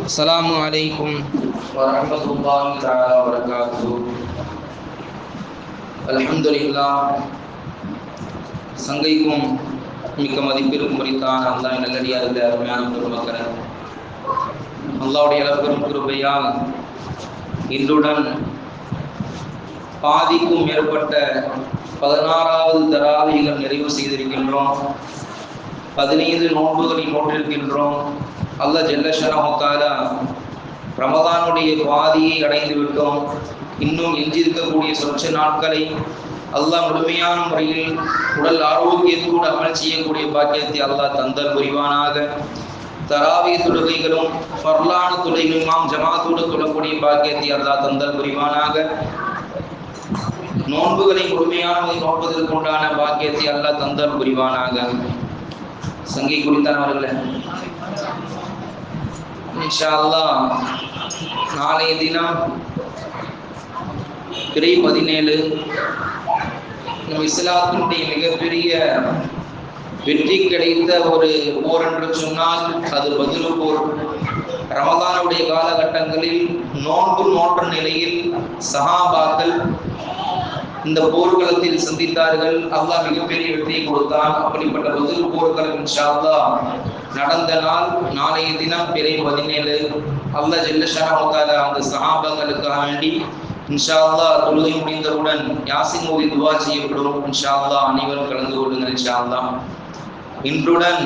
السلام عليكم ورحمة الله تعالى وبركاته الحمد لله சங்கைக்கும் மிக்க மதிப்பிற்கும் குறித்தான் அல்லாஹ் நல்லடியார்கள் அருமையான பெருமக்கள் அல்லாவுடைய அளப்பெரும் கிருபையால் இன்றுடன் பாதிக்கும் மேற்பட்ட பதினாறாவது தராவிகள் நிறைவு செய்திருக்கின்றோம் பதினைந்து நோன்புகளை நோட்டிருக்கின்றோம் அல்லாஹ் ஜெல்லஷரமுத்தாலா ரமதானுடைய பாதியை அடைந்து விட்டோம். இன்னும் எஞ்சியிருக்கக்கூடிய சொச்ச நாட்களை அல்லாஹ் முழுமையான முறையில் உடல் ஆரோக்கியத்தோடு அமல் செய்யக்கூடிய பாக்கியத்தை அல்லாஹ் தந்தல் புரிவானாக. தராவிய தொழுகைகளும் பர்லான தொழுகைகளுமாம் ஜமாத்தோடு தொழக்கூடிய பாக்கியத்தை அல்லாஹ் தந்தல் புரிவானாக. நோன்புகளை முழுமையானதை நோன்பதற்கு உண்டான பாக்கியத்தை அல்லாஹ் தந்தல் புரிவானாக. சங்கை குறித்தானவர்களே இன்ஷால்லா நாளைய தினம் பிறை பதினேழு நம்ம இஸ்லாத்தினுடைய மிகப்பெரிய வெற்றி கிடைத்த ஒரு போர் என்று சொன்னால் அது பதிலு போர் ரமதானுடைய காலகட்டங்களில் நோன்பு நோன்ற நிலையில் சஹாபாக்கள் இந்த போர்க்களத்தில் சந்தித்தார்கள். அல்லாஹ் மிகப்பெரிய வெற்றியை கொடுத்தான். அப்படிப்பட்ட பதில் போர்க்களம் இன்ஷால்லா நடந்த நாள் நாளைய தினம் பிறை பதினேழு. அல்ல ஜெல்லஷாவுக்காக அந்த சஹாபாக்களுக்காக வேண்டி இன்ஷா அல்லா தொழுகை முடிந்தவுடன் யாசின் மோதி துவா செய்யப்படும். இன்ஷா அல்லா அனைவரும் கலந்து கொள்ளுங்கள் இன்ஷா அல்லா இன்றுடன்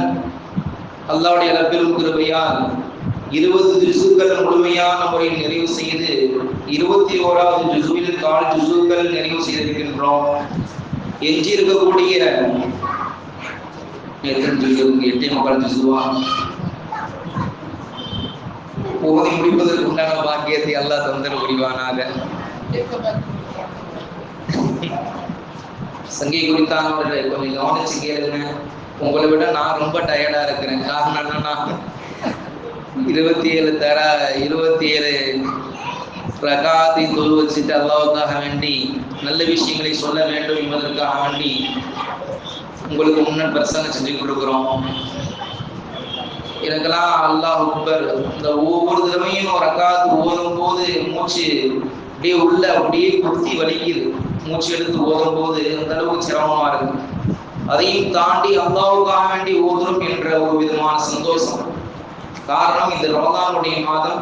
அல்லாவுடைய பெரும் கிருபையால் இருபது ஜிசுக்கள் முழுமையான முறையில் நிறைவு செய்து இருபத்தி ஓராவது ஜிசுவில் கால் ஜிசுக்கள் நிறைவு செய்திருக்கின்றோம். எஞ்சி இருக்கக்கூடிய எத்தனை ஜுசு எட்டே முக்கால் ஜுசுவா ஓதி முடிப்பதற்கு உண்டான பாக்கியத்தை அல்லா தந்தர புரிவானாக சங்கை குறித்தானவர்களை கொஞ்சம் கவனிச்சு கேளுங்க உங்களை விட நான் ரொம்ப டயர்டா இருக்கிறேன் காரணம் என்னன்னா இருபத்தி ஏழு தர இருபத்தி ஏழு பிரகாத்தை தொழு வச்சுட்டு அல்லாவுக்காக வேண்டி நல்ல விஷயங்களை சொல்ல வேண்டும் என்பதற்காக வேண்டி உங்களுக்கு முன்ன பிரசங்க செஞ்சு கொடுக்குறோம். எனக்கெல்லாம் அல்லாஹ் அக்பர் இந்த ஒவ்வொரு தடவையும் ஒரு அக்காத்து ஓதும் போது மூச்சு அப்படியே உள்ள அப்படியே குத்தி வலிக்குது. மூச்சு எடுத்து ஓதும் போது அந்த அளவுக்கு சிரமமா இருக்கு. அதையும் தாண்டி அல்லாவுக்காக வேண்டி ஓதுறோம் என்ற ஒரு விதமான சந்தோஷம். காரணம் இந்த ரமதானுடைய மாதம்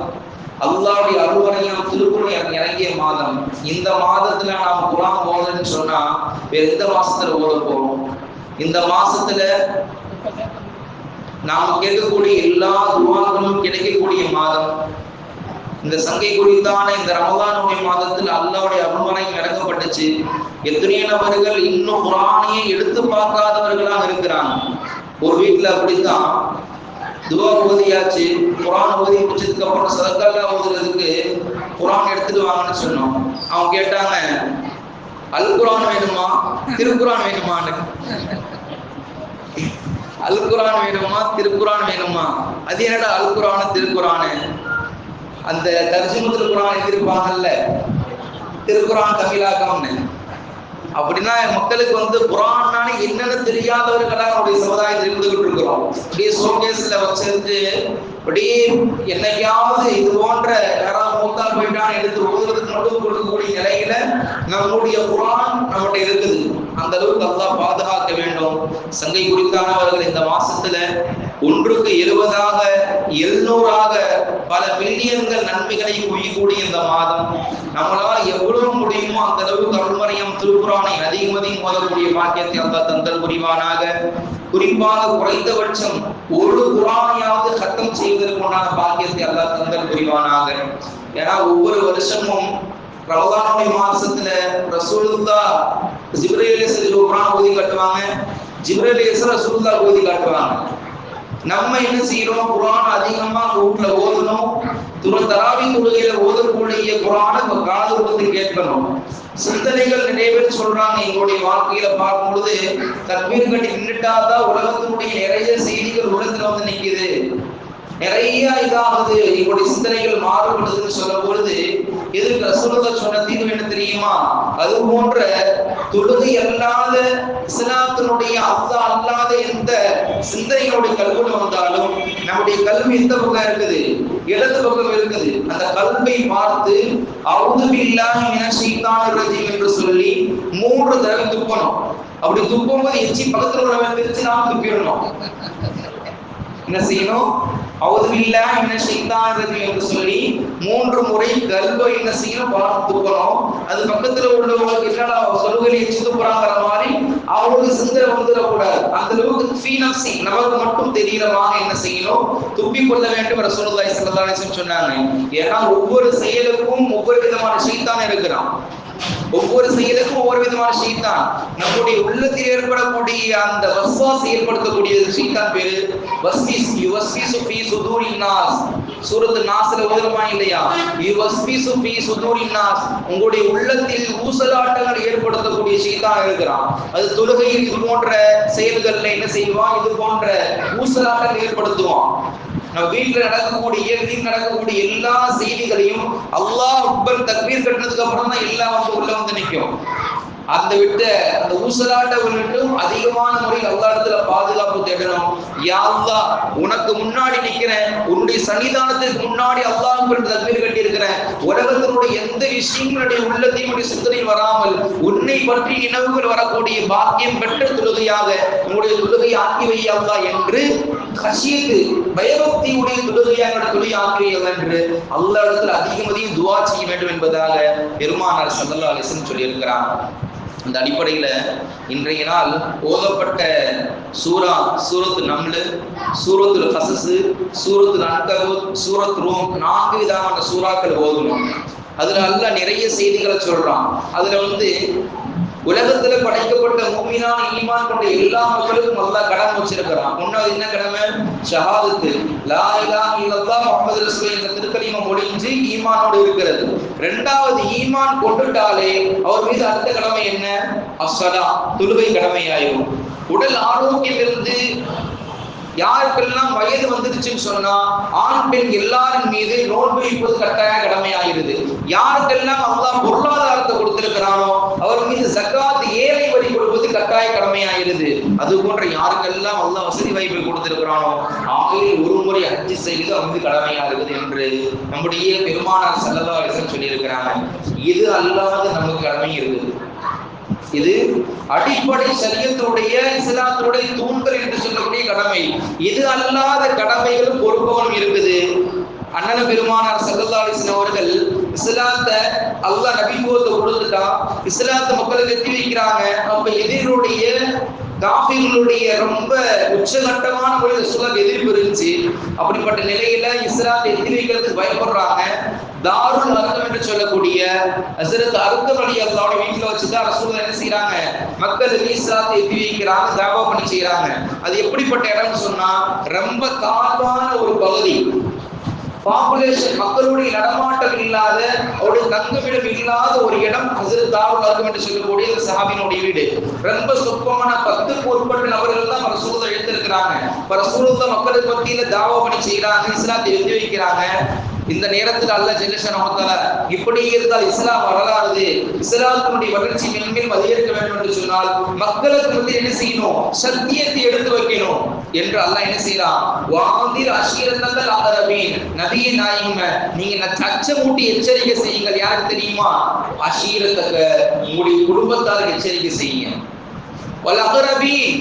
அல்லாவுடைய அருவரையும் திருக்குறள் இறங்கிய மாதம். இந்த மாதத்துல நாம் குரான் ஓதுன்னு சொன்னா வேற எந்த மாசத்துல ஓத போறோம்? இந்த மாசத்துல நாம் கேட்கக்கூடிய எல்லா துவாக்களும் கிடைக்கக்கூடிய மாதம். இந்த சங்கை குறித்தான இந்த ரமதானுடைய மாதத்தில் அல்லாவுடைய அருள்மனை இறங்கப்பட்டுச்சு எத்தனையோ நபர்கள் இன்னும் குரானையே எடுத்து பார்க்காதவர்களாக இருக்கிறாங்க. ஒரு வீட்டுல அப்படித்தான். துவா ஓதியாச்சு குரான் ஓதி முடிச்சதுக்கு அப்புறம் சதக்கல்லா ஓதுறதுக்கு குரான் எடுத்துட்டு வாங்கன்னு சொன்னோம். அவங்க கேட்டாங்க அல் குரான் வேணுமா? திருக்குரான் வேணுமான்னு அல் குரான் வேணுமா? திருக்குரான் வேணுமா? அது என்னடா அல் குரான் திருக்குரானு? அந்த தரிசனத்தில் குரான் எழுதியிருப்பாங்கல்ல? திருக்குரான் தமிழாக்கம்னு அப்படின்னா மக்களுக்கு வந்து குரான்னான என்னன்னு தெரியாதவர்களா நம்முடைய சமுதாயத்தில் இருந்துகிட்டு இருக்கிறோம். அப்படியே சோகேஸ்ல வச்சிருந்து அப்படியே என்னைக்காவது இது போன்ற யாராவது மூத்தா போயிட்டான் எடுத்து ஓதுறதுக்கு மட்டும் கொடுக்கக்கூடிய நிலையில நம்முடைய குரான் நம்மகிட்ட இருக்குது. அந்த அளவுக்கு நல்லா பாதுகாக்க வேண்டும். சங்கை குறித்தானவர்கள் இந்த மாசத்துல ஒன்றுக்கு எழுபதாக எழுநூறாக பல பில்லியன்கள் நன்மைகளை குவியக்கூடிய இந்த மாதம். நம்மளால் எவ்வளவு முடியுமோ அந்த அளவுக்கு கருமறையம் திருக்குறானை அதிகமதி மோதக்கூடிய பாக்கியத்தை அந்த தந்தல் புரிவானாக. குறிப்பாக குறைந்தபட்சம் ஒரு குரானையாவது சத்தம் செய்வதற்குண்டான பாக்கியத்தை அல்லா தந்தல் புரிவானாக. ஏன்னா ஒவ்வொரு வருஷமும் ரமதானுடைய மாசத்துல ரசூலுல்லா ஜிப்ரேலேசர் குரான் ஓதி காட்டுவாங்க. ஜிப்ரேலேசர் ரசூலுல்லா ஓதி காட்டுவாங்க. நம்ம என்ன செய்யறோம் குரான் அதிகமா வீட்டுல ஓதணும். துணை தராவி தொழுகையில ஓதக்கூடிய குரான் நம்ம காது கொடுத்து கேட்கணும். சிந்தனைகள் நிறைய பேர் சொல்றாங்க எங்களுடைய வாழ்க்கையில பார்க்கும் பொழுது தற்பீர் கட்டி நின்றுட்டாதான் உலகத்தினுடைய நிறைய செய்திகள் உலகத்துல வந்து நிக்குது. நிறைய இதாகுது. எங்களுடைய சிந்தனைகள் மாறுபடுதுன்னு சொல்லும் பொழுது எதுக்கு ரசூலத்தை சொன்ன தீர்வு என்ன தெரியுமா? அது போன்ற தொழுகை அல்லாத இஸ்லாத்தினுடைய அல்லா அல்லாத எந்த சிந்தனைகளுடைய கல்வியில் வந்தாலும் நம்முடைய கல்வி எந்த பக்கம் இருக்குது? இடது பக்கம் இருக்குது. அந்த கல்வை பார்த்து அவுதுபில்லாஹி மினஷ் ஷைத்தானிர் ரஜீம் என்று சொல்லி மூன்று தடவை துப்பணும். அப்படி துப்பும்போது எச்சி பக்கத்துல உள்ளவன் தெரிச்சு நாம துப்பிடணும். என்ன செய்யணும்? அவுதுபில்லாஹி மினஷ் ஷைத்தானிர் ரஜீம் என்று சொல்லி மூன்று முறை கல்வை என்ன செய்யணும் பார்த்து துப்பணும் அது பக்கத்துல உள்ளவங்களுக்கு என்னடா சொல்லுகளை எச்சி துப்புறாங்கிற மாதிரி அவங்களுக்கு சிந்தனை வந்துடக்கூடாது. அந்த அளவுக்கு ஃபீனப்சி நமக்கு மட்டும் தெரிகிறமாக என்ன செய்யணும்? துப்பி கொள்ள வேண்டும் ரசூலுல்லாஹி ஸல்லல்லாஹு அலைஹி வஸல்லம் சொன்னாங்க. ஏன்னா ஒவ்வொரு செயலுக்கும் ஒவ்வொரு விதமான ஷைத்தான் இருக்கிறான். ஒவ்வொரு செயலுக்கும் ஒவ்வொரு விதமான ஷைத்தான் நம்முடைய உள்ளத்தில் ஏற்படக்கூடிய அந்த வஸ்வாஸ் ஏற்படுத்தக்கூடிய ஷைத்தான் பேரு. வஸ்விஸ் யுவஸ்விசு ஃபீ சுதூரின் நாஸ். சூரத்து நாஸ்ல ஓதுறமா இல்லையா? யுவஸ்விசு ஃபீ சுதூரின் நாஸ். உங்களுடைய உள்ளத்தில் ஊசலாட்டங்கள் ஏற்படுத்தக்கூடிய ஷைத்தான் இருக்கிறான். அது தொழுகையில் இது போன்ற செயல்கள்ல என்ன செய்வான்? இது போன்ற ஊசலாட்டங்கள் ஏற்படுத்துவான். நம்ம வீட்டுல நடக்கக்கூடிய இயற்கையில் நடக்கக்கூடிய எல்லா செய்திகளையும் அல்லாஹ் அக்பர் தக்பீர் கட்டினதுக்கு அப்புறம் தான் எல்லாம் வந்து உள்ள வந்து நிற்கும். அந்த விட்டு அந்த ஊசலாட்ட விட்டும் அதிகமான முறையில் அல்லா இடத்துல பாதுகாப்பு தேடணும். யா உனக்கு முன்னாடி நிக்கிறேன் உன்னுடைய சன்னிதானத்துக்கு முன்னாடி அல்லாஹ் தக்பீர் கட்டி இருக்கிறேன் உலகத்தினுடைய எந்த விஷயங்களுடைய உள்ளத்தையும் சிந்தனையில் வராமல் உன்னை பற்றி நினைவுகள் வரக்கூடிய பாக்கியம் பெற்ற தொழுகையாக உன்னுடைய தொழுகையை ஆக்கி வையாவா என்று கஷியத்து பயபக்தியுடைய தொழுகையாக தொழில் ஆக்கியது என்று அல்ல இடத்துல அதிகம் அதிகம் துவா செய்ய வேண்டும் என்பதாக பெருமானார் சல்லல்லா அலிசன் சொல்லியிருக்கிறார். அந்த அடிப்படையில இன்றைய நாள் ஓதப்பட்ட சூரா சூரத்து நம்லு சூரத்து கசசு சூரத்து அன்கபூத் சூரத் ரூம் நான்கு விதமான சூறாக்கள் ஓதணும் அதுல நல்லா நிறைய செய்திகளை சொல்றான். அதுல வந்து உலகத்துல படைக்கப்பட்ட மூமினான் ஈமான் கொண்ட எல்லா மக்களுக்கும் அல்லாஹ் கடமை வச்சிருக்கிறான். ஒன்னாவது என்ன கடமை? ஷஹாதத்து. லா இலா இல்லல்லாஹ் முஹம்மது ரசூல் என்ற திருக்கலிமம் முடிஞ்சு ஈமானோடு இருக்கிறது. ரெண்டாவது ஈமான் கொண்டுட்டாலே அவர் மீது அடுத்த கடமை என்ன? அஸ்ஸலா தொழுகை கடமையாயிரும். உடல் ஆரோக்கியம் இருந்து யாருக்கெல்லாம் வயது வந்துருச்சுன்னு சொன்னா ஆண் பெண் எல்லாரின் மீது நோன்பு இப்போது கட்டாய கடமையாகிறது. யாருக்கெல்லாம் அல்லாஹ் பொருளாதாரத்தை கொடுத்திருக்கிறானோ அவர் மீது ஜக்காத் ஏழை வரி கொடுப்பது கட்டாய கடமையாகிறது. அது போன்ற யாருக்கெல்லாம் அல்லாஹ் வசதி வாய்ப்பு கொடுத்திருக்கிறானோ ஆயிரம் ஒரு முறை அஞ்சு செய்வது அவர் கடமையாகிறது என்று நம்முடைய பெருமானார் சல்லல்லா அலிசன் சொல்லியிருக்கிறாங்க. இது அல்லாத நமக்கு கடமை இருக்குது இது அடிப்படை சரியத்துடைய இஸ்லாத்துடைய தூண்கள் என்று சொல்லக்கூடிய கடமை. இது அல்லாத கடமைகளும் பொறுப்பவனும் இருக்குது. அண்ணன பெருமானார் சல்லல்லா அலிஸ்லாம் அவர்கள் இஸ்லாத்தை அல்லாஹ் நபித்துவத்தை கொடுத்துட்டான் இஸ்லாத்தை மக்களுக்கு எத்தி வைக்கிறாங்க. அப்ப எதிரோடைய காஃபிர்களுடைய ரொம்ப உச்சகட்டமான முறையில் சுலம் எதிர்ப்பு இருந்துச்சு. அப்படிப்பட்ட நிலையில இஸ்லாத்தை எதிரிகளுக்கு வைக்கிறதுக்கு பயப்படுறாங்க. தாருள் அர்த்தம் என்று சொல்லக்கூடிய ஹசரத் அர்த்தம் அலி அல்லாவோட வீட்டுல வச்சுதான் அரசு என்ன செய்யறாங்க மக்கள் இஸ்லாத்தை எத்தி வைக்கிறாங்க தாபா பண்ணி செய்யறாங்க அது எப்படிப்பட்ட இடம்னு சொன்னா ரொம்ப தாழ்வான ஒரு பகுதி. பாப்புலேஷன் மக்களுடைய நடமாட்டம் இல்லாத அவருடைய தங்குமிடம் இல்லாத ஒரு இடம் ஹசரத் தாருல் அர்த்தம் என்று சொல்லக்கூடிய இந்த சஹாபினுடைய வீடு. ரொம்ப சொற்பமான பத்துக்கு உட்பட்ட நபர்கள் தான் ரசூலை எடுத்திருக்கிறாங்க பரசூரத்தை மக்களுக்கு மத்தியில தாவா செய்யறாங்க இஸ்லாத்தை எழுதி வைக்கிறாங்க. இந்த நேரத்தில் அல்ல ஜெல்லஷன் இப்படி இருந்தால் இஸ்லாம் வரலாறு இஸ்லாத்தினுடைய வளர்ச்சி மென்மேல் அதிகரிக்க வேண்டும் என்று சொன்னால் மக்களுக்கு வந்து என்ன செய்யணும்? சத்தியத்தை எடுத்து வைக்கணும். என்று அல்லாஹ் என்ன செய்யலாம் வாந்தில் அஷீரத்தங்கள் அகரபீன் நபியை நாயங்க நீங்க அச்சமூட்டி எச்சரிக்கை செய்யுங்கள். யாருக்கு தெரியுமா? அஷீரத்தக்க உங்களுடைய குடும்பத்தாருக்கு எச்சரிக்கை செய்யுங்க. வல் அகரபீன்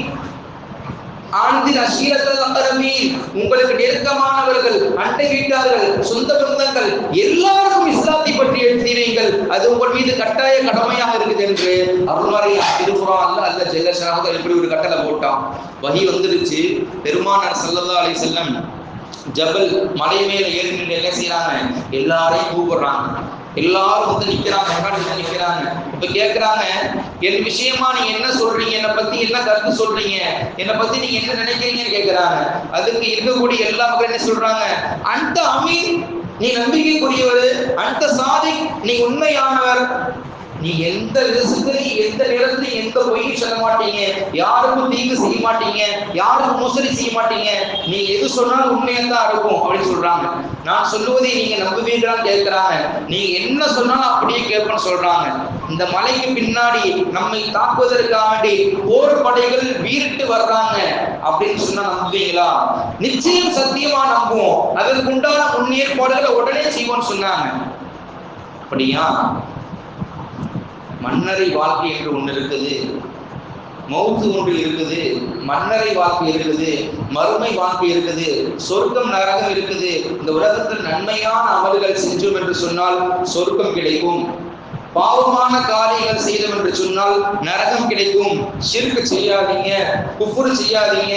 உங்களுக்கு நெருக்கமானவர்கள் அண்டை வீட்டார்கள் சொந்த பந்தங்கள் எல்லாருக்கும் இஸ்லாத்தை பற்றி எழுதினீங்கள் அது உங்கள் மீது கட்டாய கடமையாக இருக்குது என்று அருள்வாரை திருக்குறான் அல்ல ஜெல்லஷனாக இப்படி ஒரு கட்டளை போட்டான். வகி வந்துருச்சு பெருமானார் சல்லல்லா அலை செல்லம் ஜபல் மலை மேல ஏறி நின்று என்ன செய்யறாங்க எல்லாரையும் கூப்பிடுறாங்க. எல்லாரும் வந்து நிக்கிறாங்க முன்னாடி நிக்கிறாங்க இப்ப கேக்குறாங்க என் விஷயமா நீங்க என்ன சொல்றீங்க? என்னை பத்தி என்ன கருத்து சொல்றீங்க? என்னை பத்தி நீங்க என்ன நினைக்கிறீங்கன்னு கேக்குறாங்க. அதுக்கு இருக்கக்கூடிய எல்லா மக்கள் என்ன சொல்றாங்க? அந்த அமீன் நீ நம்பிக்கைக்குரியவர். அந்த சாதி நீ உண்மையானவர். நீ எந்த ரிசுக்கிலையும் எந்த நேரத்திலையும் எந்த பொய்யும் சொல்ல மாட்டீங்க. யாருக்கும் தீங்கு செய்ய மாட்டீங்க. யாருக்கும் மோசடி செய்ய மாட்டீங்க. நீ எது சொன்னாலும் உண்மையா தான் இருக்கும் அப்படின்னு சொல்றாங்க. நான் சொல்லுவதை நீங்க நம்புவீங்களான்னு கேட்கிறாங்க. நீங்க என்ன சொன்னாலும் அப்படியே கேட்பேன்னு சொல்றாங்க. இந்த மலைக்கு பின்னாடி நம்மை தாக்குவதற்காக வேண்டி போர் படைகள் வீரிட்டு வர்றாங்க அப்படின்னு சொன்னா நம்புவீங்களா? நிச்சயம் சத்தியமா நம்புவோம். அதற்கு உண்டான முன்னேற்பாடுகளை உடனே செய்வோம்னு சொன்னாங்க. அப்படியா? மன்னரை வாழ்க்கை என்று ஒன்று இருக்குது. மௌத்து ஒன்று இருக்குது. மன்னரை வாழ்க்கை இருக்குது. மறுமை வாழ்க்கை இருக்குது. சொர்க்கம் நரகம் இருக்குது. இந்த உலகத்தில் நன்மையான அமல்கள் செஞ்சோம் என்று சொன்னால் சொர்க்கம் கிடைக்கும். பாவமான காரியங்கள் செய்தோம் என்று சொன்னால் நரகம் கிடைக்கும். சிறுக்கு செய்யாதீங்க குப்புறு செய்யாதீங்க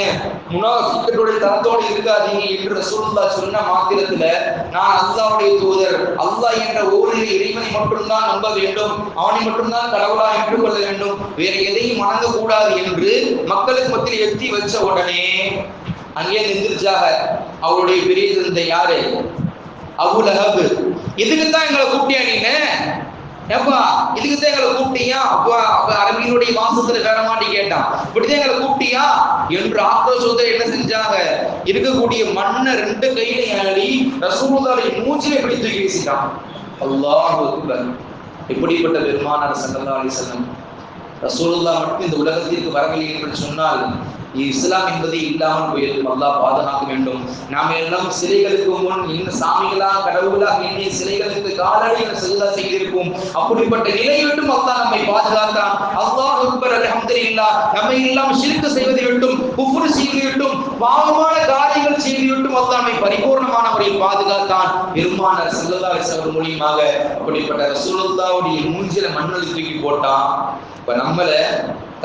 முனாஃபிக்களுடைய தரத்தோடு இருக்காதீங்க என்று ரசூலுல்லாஹ் சொன்ன மாத்திரத்துல நான் அல்லாவுடைய தூதர் அல்லாஹ் என்ற ஓரிரு இறைவனை மட்டும்தான் நம்ப வேண்டும் அவனை மட்டும்தான் கடவுளா என்று கொள்ள வேண்டும். வேற எதையும் வணங்க கூடாது என்று மக்களுக்கு மத்தியில் எத்தி வச்ச உடனே அங்கே நின்றுச்சாக அவருடைய பெரிய தந்தை யாரு? அபுலஹபு இதுக்கு தான் எங்களை கூப்பிட்டியா நீங்க? எப்பா இதுக்கு தான் எங்களை கூப்பிட்டியா அப்பா அரபியினுடைய வாசத்துல வேற மாட்டி கேட்டான். இப்படிதான் எங்களை கூப்பிட்டியா? என்று ஆக்ரோஷத்தை என்ன செஞ்சாங்க? இருக்கக்கூடிய மண்ணை ரெண்டு கையில ஏறி ரசூலுல்லாஹி மூச்சிலே இப்படி தூக்கி வீசிட்டான் அல்லாஹ் இப்படிப்பட்ட பெருமானார் ஸல்லல்லாஹு அலைஹி வஸல்லம்? ரசூலுல்லாஹ் மட்டும் இந்த உலகத்திற்கு வரவில்லை என்று சொன்னால் இஸ்லாம் என்பது இல்லாமல் போயிருக்கும். அல்லா பாதுகாக்க வேண்டும். நாம் எல்லாம் சிலைகளுக்கு முன் இன்னும் சாமிகளாக கடவுளாக எண்ணிய சிலைகளுக்கு காலடி செல்லா செய்திருக்கும் அப்படிப்பட்ட நிலை விட்டும் அல்லா நம்மை பாதுகாத்தான் அல்லாஹ் அக்பர் அல்ஹம்துலில்லாஹ் நம்மை எல்லாம் ஷிர்க் செய்வதை விட்டும் குஃப்ர் செய்து விட்டும் பாவமான காரியங்கள் செய்து விட்டும் அல்லா நம்மை பரிபூர்ணமான முறையில் பாதுகாத்தான். பெருமானார் செல்லதா அலைஹி மூலியமாக அப்படிப்பட்ட ரசூலுல்லாஹ்வுடைய மூஞ்சில மண்ணல் தூக்கி போட்டான். இப்ப நம்மள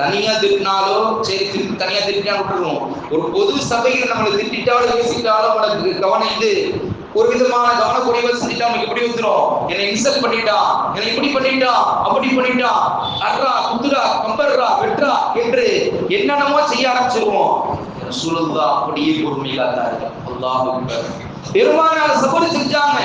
தனியா திட்டினாலோ சரி திருப்பி தனியா திட்டினா விட்டுருவோம். ஒரு பொது சபையில் நம்மளை திட்டாலும் பேசிட்டாலும் உனக்கு கவனம் இது. ஒரு விதமான கவனக்குறைவை செஞ்சுட்டா அவனுக்கு எப்படி வந்துடும் என்னை இன்சல்ட் பண்ணிட்டான் என்னை இப்படி பண்ணிட்டான் அப்படி பண்ணிட்டான் அட்ரா குத்துரா கம்பர்ரா வெட்ரா என்று என்னென்னமோ செய்ய ஆரம்பிச்சிருவோம். சுழுந்தா அப்படியே பொறுமை காத்தாரு அல்லாஹ் பெருமானார் சபரி செஞ்சாங்க.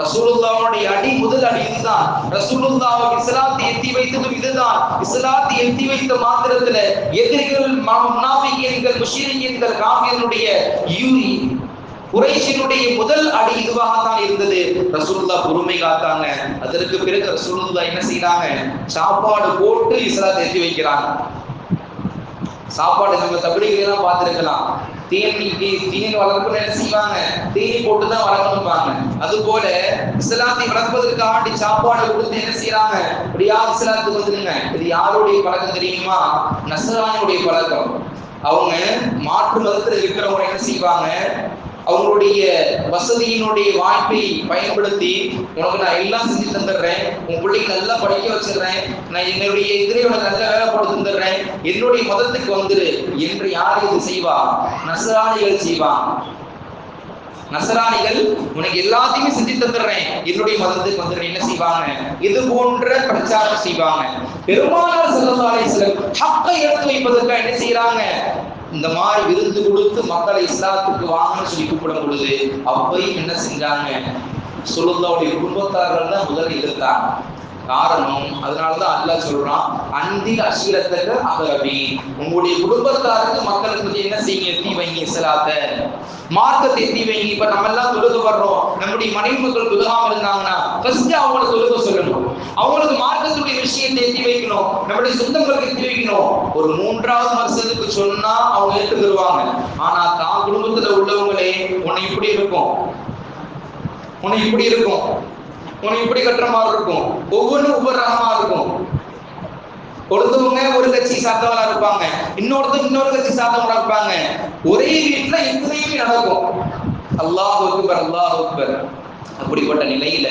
ரசூலுல்லாவுடைய அடி முதல் அடி இதுதான். ரசூலுல்லாவை இஸ்லாத்தை எத்தி வைத்ததும் இதுதான். இஸ்லாத்தை எத்தி வைத்த மாத்திரத்துல எதிரிகள் முனாஃபிகீன்கள் முஷ்ரிகீன்கள் காஃபியர்களுடைய யூரி குறைஷினுடைய முதல் அடி இதுவாக தான் இருந்தது. ரசூலுல்லா பொறுமை காத்தாங்க. அதற்கு பிறகு ரசூலுல்லா என்ன செய்யறாங்க சாப்பாடு போட்டு இஸ்லாத்தை எத்தி வைக்கிறாங்க. சாப்பாடு நம்ம தபிடிகளெல்லாம் பார்த்துருக்கலாம். தேனி தீனி வளர்ப்புன்னு என்ன செய்வாங்க? தேனி போட்டு தான் வளர்க்கணும்பாங்க. அது போல இஸ்லாத்தை வளர்ப்பதற்காண்டி சாப்பாடு கொடுத்து என்ன செய்யறாங்க இப்படியா இஸ்லாத்துக்கு வந்துருங்க. இது யாருடைய பழக்கம் தெரியுமா? நசரானுடைய பழக்கம். அவங்க மாற்று மதத்துல இருக்கிறவங்க என்ன செய்வாங்க? அவங்களுடைய வசதியினுடைய வாய்ப்பை பயன்படுத்தி உனக்கு நான் எல்லாம் செஞ்சு தந்துடுறேன். உன் பிள்ளைக்கு நல்லா படிக்க வச்சிடுறேன். நான் என்னுடைய எதிரே உனக்கு நல்ல வேலை போட்டு தந்துடுறேன். என்னுடைய மதத்துக்கு வந்துரு. என்று யார் இது செய்வா? நசராணிகள் செய்வான் நசராணிகள் உனக்கு எல்லாத்தையுமே செஞ்சு தந்துடுறேன். என்னுடைய மதத்துக்கு வந்துடுறேன். என்ன செய்வாங்க? இது போன்ற பிரச்சாரம் செய்வாங்க. பெருமானார் செல்லந்தாலே சிலர் ஹக்கை எடுத்து வைப்பதற்காக என்ன செய்யறாங்க இந்த மாதிரி விருந்து கொடுத்து மக்களை இஸ்லாத்துக்கு வாங்கன்னு சொல்லி கூப்பிடும் பொழுது அப்பையும் என்ன செஞ்சாங்க? சொல்லுதாவுடைய குடும்பத்தார்கள் தான் முதல் எதிர்த்தாங்க காரணம். அதனாலதான் அல்லாஹ் சொல்றான் அந்தி அசீரத்துக்கு அகரவி உங்களுடைய குடும்பத்தாருக்கு மக்களுக்கு என்ன செய்யுங்க? எத்தி வைங்க இஸ்லாத்த மார்க்கத்தை எத்தி வைங்க. இப்ப நம்ம எல்லாம் தொழுக வர்றோம். நம்முடைய மனைவி மக்கள் தொழுகாம இருந்தாங்கன்னா ஃபர்ஸ்ட் அவங்களை தொழுக சொல்லணும். அவங்களுக்கு மார்க்கத்துடைய விஷயத்தை எத்தி வைக்கணும். நம்முடைய சொந்தங்களுக்கு எத்தி வைக்கணும். ஒரு மூன்றாவது வருஷத்துக்கு சொன்னா அவங்க ஏற்றுக்கிடுவாங்க ஆனா தான் குடும்பத்துல உள்ளவங்களே உன்னை இப்படி இருக்கும். உன்னை இப்படி இருக்கும். உனக்கு இப்படி கட்டுற மாதிரி இருக்கும். ஒவ்வொன்றும் ஒவ்வொரு ரகமா இருக்கும். ஒருத்தவங்க ஒரு கட்சி சார்ந்தவங்களா இருப்பாங்க. இன்னொருத்தர் இன்னொரு கட்சி சார்ந்தவங்களா இருப்பாங்க. ஒரே வீட்டுல இத்தனையுமே நடக்கும். அல்லாஹ் அக்பர் அல்லாஹ் அக்பர். அப்படிப்பட்ட நிலையில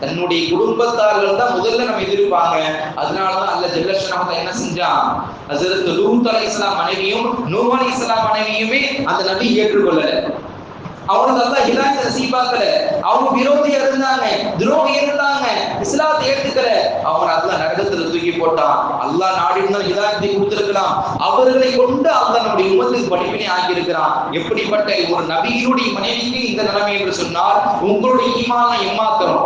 தன்னுடைய குடும்பத்தார்கள் தான் முதல்ல நம்ம எதிர்ப்பாங்க. அதனாலதான் அல்ல ஜெல்லஷனாக என்ன செஞ்சான்? ஹசரத் லூத் அலை இஸ்லாம் மனைவியும் நூஹ் அலை இஸ்லாம் மனைவியுமே அந்த நபி ஏற்றுக்கொள்ளல. அவனுக்கு அல்லாஹ் ஹிதாயத் நசீபாக்கல அவங்க விரோதியா இருந்தாங்க துரோகி இருந்தாங்க இஸ்லாத்தை ஏத்துக்கல அவன் அல்லாஹ் நரகத்துல தூக்கி போட்டான். அல்லா நாடி இருந்தால் ஹிதாயத்தை கொடுத்திருக்கலாம் அவர்களை கொண்டு அல்லாஹ் நம்முடைய உமத்துக்கு படிப்பினை ஆகியிருக்கிறான் எப்படிப்பட்ட ஒரு நபியினுடைய மனைவிக்கு இந்த நிலைமை என்று சொன்னால் உங்களுடைய ஈமான எம்மாத்திரம்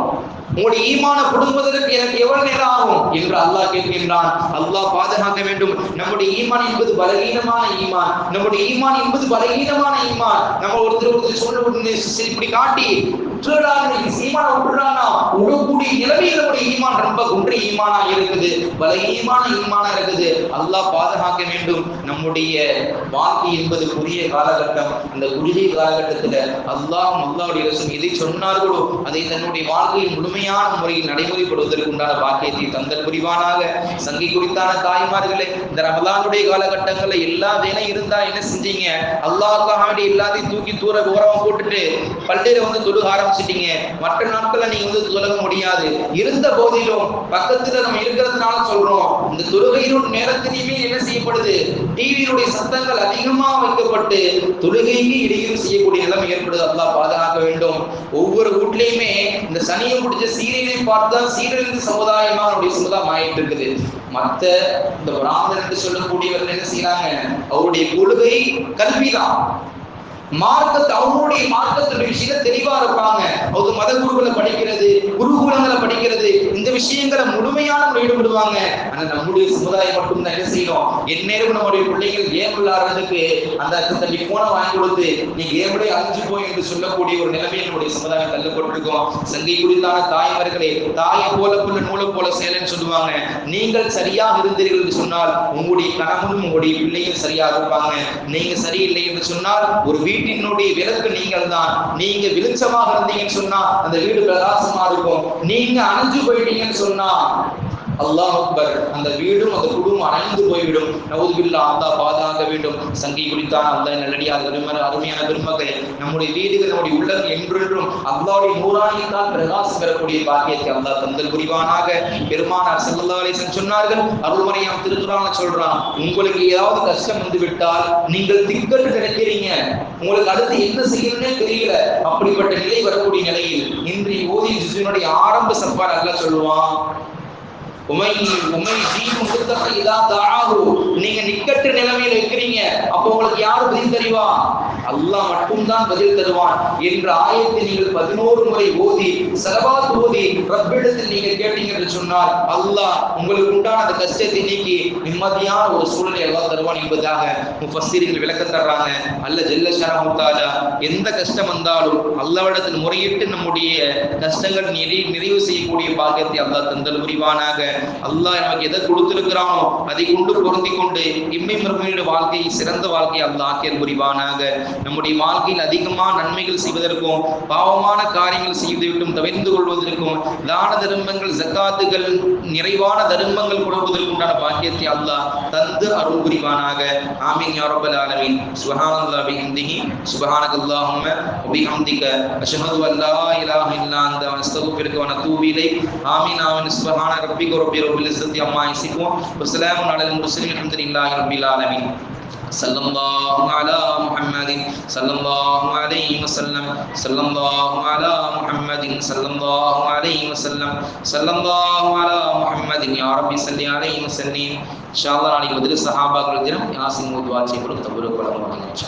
உங்களுடைய ஈமான கொடுப்பதற்கு எனக்கு எவ்வளவு நேரம் ஆகும் என்று அல்லாஹ் கேட்கின்றான். அல்லாஹ் பாதுகாக்க வேண்டும். நம்முடைய ஈமான் என்பது பலகீனமான ஈமான். நம்முடைய ஈமான் என்பது பலகீனமான ஈமான். நம்ம ஒருத்தர் ஒருத்தர் சொல்ல இப்படி காட்டி சீமான விட்டுறானா உடக்கூடிய நிலைமையில கூட ஈமான் ரொம்ப குன்று ஈமானா இருக்குது. பலகீனமான ஈமானா இருக்குது. அல்லாஹ் பாதுகாக்க வேண்டும். நம்முடைய வாழ்க்கை என்பது குறுகிய காலகட்டம். அந்த குறுகிய காலகட்டத்துல அல்லாஹ் அல்லாவுடைய ரசம் எதை சொன்னார்களோ அதை தன்னுடைய வாழ்க்கையில் முழுமையான முறையில் நடைமுறைப்படுவதற்கு உண்டான பாக்கியத்தை தந்தல் புரிவானாக. சங்கி குறித்தான தாய்மார்களே இந்த ரமலானுடைய காலகட்டங்கள்ல எல்லா வேலையும் இருந்தா என்ன செஞ்சீங்க? அல்லாஹாண்டி எல்லாத்தையும் தூக்கி தூர ஓரமா போட்டுட்டு பள்ளியில வந்து தொழுக ஆரம்பிச்சிட்டீங்க. மற்ற நாட்கள்ல நீங்க வந்து சொல்ல முடியாது. இருந்த போதிலும் பக்கத்துல நம்ம இருக்கிறதுனால சொல்றோம். இந்த தொழுகையினுடைய நேரத்திலையுமே என்ன செய்யப்படுது? டிவியினுடைய சத்தங்கள் அதிகமா வைக்கப்பட்டு தொழுகைக்கு இடையூறு செய்யக்கூடிய நிலைமை ஏற்படுது. அல்லாஹ் பாதுகாக்க வேண்டும். ஒவ்வொரு வீட்லயுமே இந்த சனியை பிடிச்ச சீரியலை பார்த்தா சீரழிந்து சமுதாயமா நம்முடைய சமுதாயம் ஆயிட்டு இருக்குது. மத்த இந்த பிராமணன் என்று சொல்லக்கூடியவர்கள் என்ன செய்யறாங்க அவருடைய கொள்கை கல்விதான். மார்க்கத்தை அவங்களுடைய மார்க்கத்துடைய விஷயத்தை தெளிவா இருப்பாங்க. அவங்க மத குருகுல படிக்கிறது குருகுலங்களை படிக்கிறது இந்த விஷயங்களை முழுமையான ஈடுபடுவாங்க. ஆனா நம்முடைய சமுதாயம் மட்டும்தான் என்ன செய்யும்? எந்நேரம் நம்முடைய பிள்ளைகள் கேம் விளையாடுறதுக்கு அந்த தம்பி போனை வாங்கி கொடுத்து நீ கேம்லேயே அழிஞ்சு போய் என்று சொல்லக்கூடிய ஒரு நிலைமையில் நம்முடைய சமுதாயம் தள்ளப்பட்டிருக்கோம். சங்கை குறித்தான தாய்மார்களே தாயை போல புள்ள நூலை போல செயலன்னு சொல்லுவாங்க. நீங்கள் சரியாக இருந்தீர்கள் என்று சொன்னால் உங்களுடைய கணவனும் உங்களுடைய பிள்ளையும் சரியாக இருப்பாங்க. நீங்க சரியில்லை என்று சொன்னால் ஒரு வீட்டினுடைய விளக்கு நீங்கள் தான் நீங்க வெளிச்சமாக இருந்தீங்கன்னு சொன்னா அந்த வீடு பிரகாசமா இருக்கும். நீங்க அணைஞ்சு போயிட்டீங்கன்னு சொன்னா அல்லாஹ் அக்பர் அந்த வீடும் அந்த குடும்பம் அணைந்து போய்விடும். நவுதுபில்லா அல்லாஹ் பாதுகாக்க வேண்டும். சங்கை குறித்தான் அல்லாஹ் நல்லடியாக பெருமர் அருமையான பெருமக்களே நம்முடைய வீடுகள் நம்முடைய உள்ளம் என்றென்றும் அல்லாவுடைய நூறாணியத்தால் பிரகாசம் பெறக்கூடிய பாக்கியத்தை அல்லாஹ் தந்தல் புரிவானாக. பெருமானார் செல்லல்லா அலிசன் சொன்னார்கள் அருள்மறையாம் திருக்குறான சொல்றான். உங்களுக்கு ஏதாவது கஷ்டம் வந்து விட்டால் நீங்கள் திக்கட்டு நினைக்கிறீங்க உங்களுக்கு அடுத்து என்ன செய்யணும்னே தெரியல. அப்படிப்பட்ட நிலை வரக்கூடிய நிலையில் இன்றைய ஓதி ஜுசுனுடைய ஆரம்ப சப்பார் அல்ல சொல்லுவான் உமை உமை ஜீவு முத்தக இதா தஆஹு நீங்க நிக்கட்டு நிலைமையில இருக்கிறீங்க. அப்போ உங்களுக்கு யார் பதில் தருவா? அல்லாஹ் மட்டும்தான் பதில் தருவான். என்ற ஆயத்தை நீங்கள் பதினோரு முறை ஓதி செலவாத் ஓதி ரப்பிடத்தில் நீங்க கேட்டீங்க என்று சொன்னால் அல்லாஹ் உங்களுக்கு உண்டான அந்த கஷ்டத்தை நீக்கி நிம்மதியான ஒரு சூழ்நிலை எல்லாம் தருவான் என்பதாக முஃபஸ்ஸீர்கள் விளக்கம் தர்றாங்க. அல்ல ஜெல்ல ஷரமுத்தாஜா எந்த கஷ்டம் வந்தாலும் அல்லாவிடத்தில் முறையிட்டு நம்முடைய கஷ்டங்கள் நிறை நிறைவு செய்யக்கூடிய பாக்கியத்தை அல்லாஹ் தந்தல் புரிவானாக. அல்லாஹ் நமக்கு எதை கொடுத்திருக்கிறானோ அதை கொண்டு பொருந்தி கொண்டு இம்மை மறுமையுடைய வாழ்க்கையை சிறந்த வாழ்க்கையை அல்லாஹ் ஆக்கியல் புரிவானாக. நம்முடைய வாழ்க்கையில் அதிகமான நன்மைகள் செய்வதற்கும் பாவமான காரியங்கள் செய்துவிட்டும் தவிர்த்து கொள்வதற்கும் தான தர்மங்கள் ஜக்காத்துகள் நிறைவான தர்மங்கள் கொடுப்பதற்குண்டான பாக்கியத்தை அல்லாஹ் தந்து அருள் புரிவானாக. ஆமீன் யா ரப்பல் ஆலமீன். சுப்ஹானல்லாஹி பிஹம்திஹி. சுப்ஹானக்கல்லாஹும்ம வபிஹம்திக. அஷ்ஹது அன் லா இலாஹ இல்லா அன்த. அஸ்தக்ஃபிருக வ நத்தூபு இலைக். ஆமீன் ஆமீன். சுப்ஹான ربي رب العزة عما يصفون. وسلام على المرسلين الحمد لله رب العالمين. صلى الله على محمد صلى الله عليه وسلم. صلى الله على محمد صلى الله عليه وسلم. صلى الله على محمد يا ربي صل عليه وسلم. إن شاء الله نعلم مدرس صحابة ಮೊದಲು ಸಹಾಬಾಗಳ ದಿನ ಯಾಸಿನ್ ಓದುವ ಚೇವರು ತವರು ಕೊಡಬಹುದು